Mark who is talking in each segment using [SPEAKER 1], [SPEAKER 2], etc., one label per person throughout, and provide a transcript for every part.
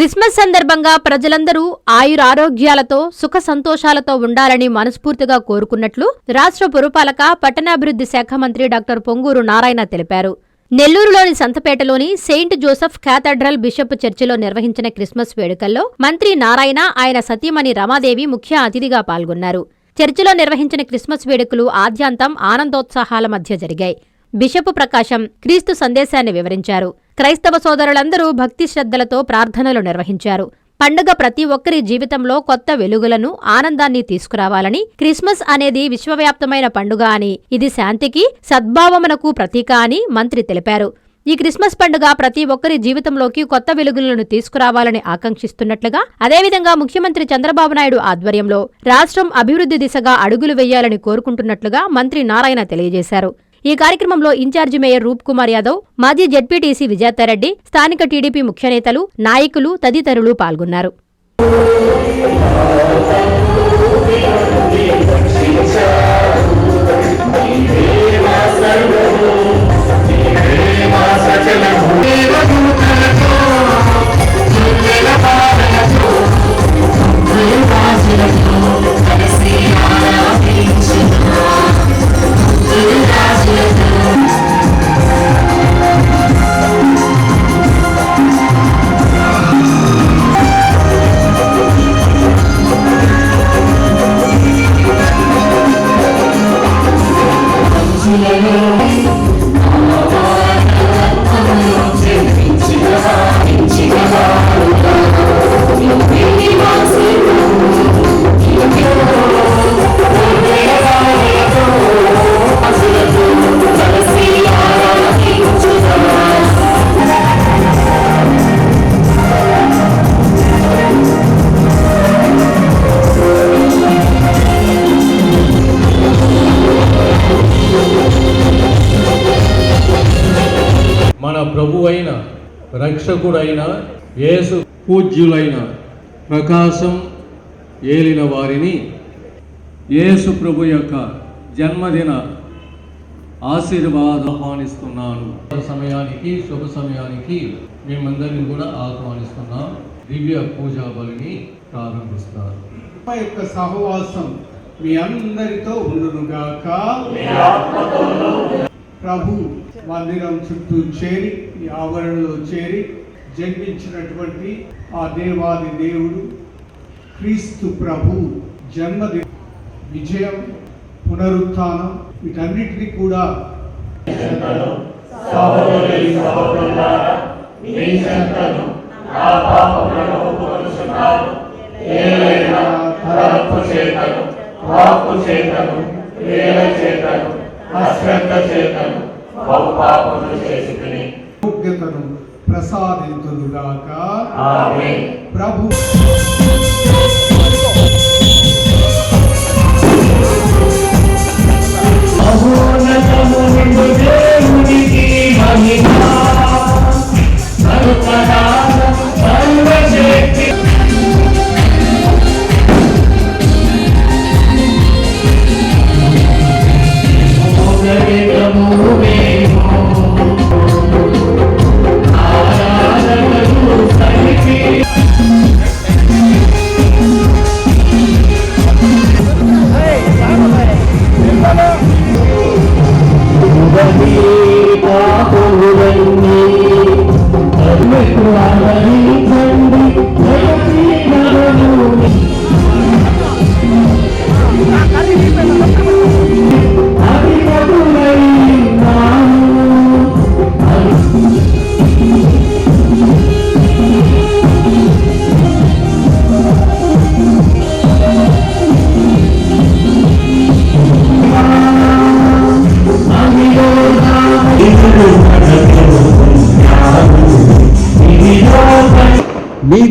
[SPEAKER 1] Christmas సందర్భంగా ప్రజలందరూ ఆయురారోగ్యాలతో సుఖ సంతోషాలతో ఉండాలని మనస్ఫూర్తిగా కోరుకున్నట్లు రాష్ట్ర పురపాలక పట్టణాభివృద్ధి శాఖ మంత్రి డాక్టర్ పొంగూరు నారాయణ తెలిపారు. నెల్లూరులోని సంతపేటలోని సెయింట్ జోసెఫ్ క్యాథడ్రల్ బిషప్ చర్చిలో నిర్వహించిన క్రిస్మస్ వేడుకల్లో మంత్రి నారాయణ ఆయన సతీమణి రమాదేవి ముఖ్య అతిథిగా పాల్గొన్నారు. చర్చిలో నిర్వహించిన క్రిస్మస్ వేడుకలు ఆద్యాంతం ఆనందోత్సాహాల మధ్య జరిగాయి. బిషప్ ప్రకాశం క్రీస్తు సందేశాన్ని వివరించారు. క్రైస్తవ సోదరులందరూ భక్తి శ్రద్ధలతో ప్రార్థనలు నిర్వహించారు. పండుగ ప్రతి ఒక్కరి జీవితంలో కొత్త వెలుగులను ఆనందాన్ని తీసుకురావాలని క్రిస్మస్ అనేది విశ్వవ్యాప్తమైన పండుగ అని ఇది శాంతికి సద్భావమునకు ప్రతీక అని మంత్రి తెలిపారు. ఈ క్రిస్మస్ పండుగ ప్రతి ఒక్కరి జీవితంలోకి కొత్త వెలుగులను తీసుకురావాలని ఆకాంక్షిస్తున్నట్లుగా అదేవిధంగా ముఖ్యమంత్రి చంద్రబాబు నాయుడు ఆధ్వర్యంలో రాష్ట్రం అభివృద్ధి దిశగా అడుగులు వేయాలని కోరుకుంటున్నట్లుగా మంత్రి నారాయణ తెలియజేశారు. ఈ కార్యక్రమంలో ఇన్ఛార్జి మేయర్ రూప్ కుమార్ యాదవ్ మాజీ జడ్పీటీసీ విజేతారెడ్డి స్థానిక టీడీపీ ముఖ్యనేతలు నాయకులు తదితరులు పాల్గొన్నారు.
[SPEAKER 2] మన ప్రభువైన రక్షకుడైన యేసు పూజ్యులైన ప్రకాశం ఏలిన వారిని యేసు ప్రభు యొక్క జన్మదిన ఆశీర్వాదం ఆహ్వానిస్తున్నాను. సమయానికి శుభ సమయానికి మేమందరిని కూడా ఆహ్వానిస్తున్నాం. దివ్య పూజా బలిని ప్రారంభిస్తారు
[SPEAKER 3] యొక్క సహవాసం మీ అందరితో ఉండునుగాక. ప్రభు మందిరం చుట్టూ చేరి ఈ ఆవరణలో చేరి జన్మించినటువంటి ఆ దేవాది దేవుడు క్రీస్తు ప్రభు జన్మది విజయం పునరుత్నం వీటన్నిటినీ కూడా
[SPEAKER 4] వాక్కు చేతను వేల
[SPEAKER 3] యోగ్యతను
[SPEAKER 4] ప్రసాదించుగాక
[SPEAKER 3] ప్రభు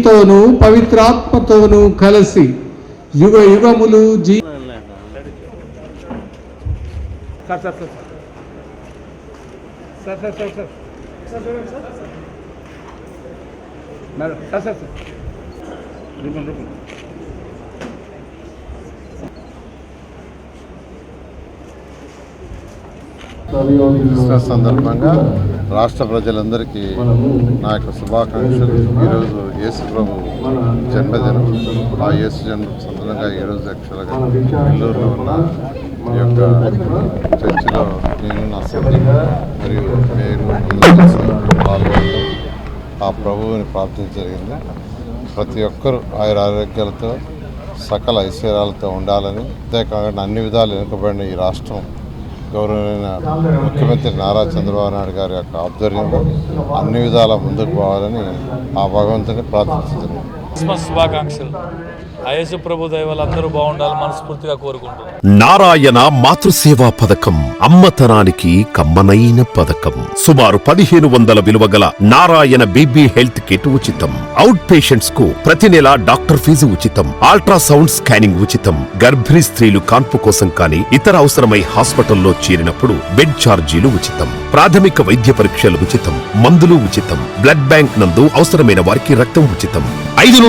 [SPEAKER 3] నీతోను పవిత్రాత్మతోను కలిసి యుగ యుగములు జీ
[SPEAKER 5] సందర్భంగా రాష్ట్ర ప్రజలందరికీ నా యొక్క శుభాకాంక్షలు. ఈరోజు యేసు ప్రభు జన్మదినం. ఆ యేసు జన్మ సందర్భంగా ఈరోజు యాక్చువల్గా నెల్లూరులో ఉన్న ఈ యొక్క చర్చిలో నేను నా సభ్యులు మరియు నేను పాల్గొనడం ఆ ప్రభువుని ప్రార్థన జరిగింది. ప్రతి ఒక్కరూ ఆయుర ఆరోగ్యాలతో సకల ఐశ్వర్యాలతో ఉండాలని. అంతేకాకుండా అన్ని విధాలు వెనుకబడిన ఈ రాష్ట్రం గౌరవమైన ముఖ్యమంత్రి నారా చంద్రబాబు నాయుడు గారి యొక్క ఆధ్వర్యంలో అన్ని విధాల ముందుకు పోవాలని ఆ భగవంతుని ప్రార్థిస్తున్నాను
[SPEAKER 6] క్రిస్మస్ శుభాకాంక్షలు. అయేసు ప్రభు దైవాలు అందరూ బాగుండాలి మనస్ఫూర్తిగా కోరుకుంటున్నాను
[SPEAKER 7] నారాయణ మాతృసేవా పథకం అమ్మతనానికి కమ్మనైన పథకం. సుమారు పదిహేను వందల విలువ గల నారాయణ బీబీ హెల్త్ కిట్ ఉచితం. అవుట్ పేషెంట్స్కు ప్రతి నెల డాక్టర్ ఫీజు ఉచితం. అల్ట్రాసౌండ్ స్కానింగ్ ఉచితం. గర్భిణీ స్త్రీలు కాన్పు కోసం కానీ ఇతర అవసరమై హాస్పిటల్లో చేరినప్పుడు బెడ్ ఛార్జీలు ఉచితం. ప్రాథమిక వైద్య పరీక్షలు ఉచితం. మందులు ఉచితం. బ్లడ్ బ్యాంక్ నందు అవసరమైన వారికి రక్తం ఉచితం. ఐదు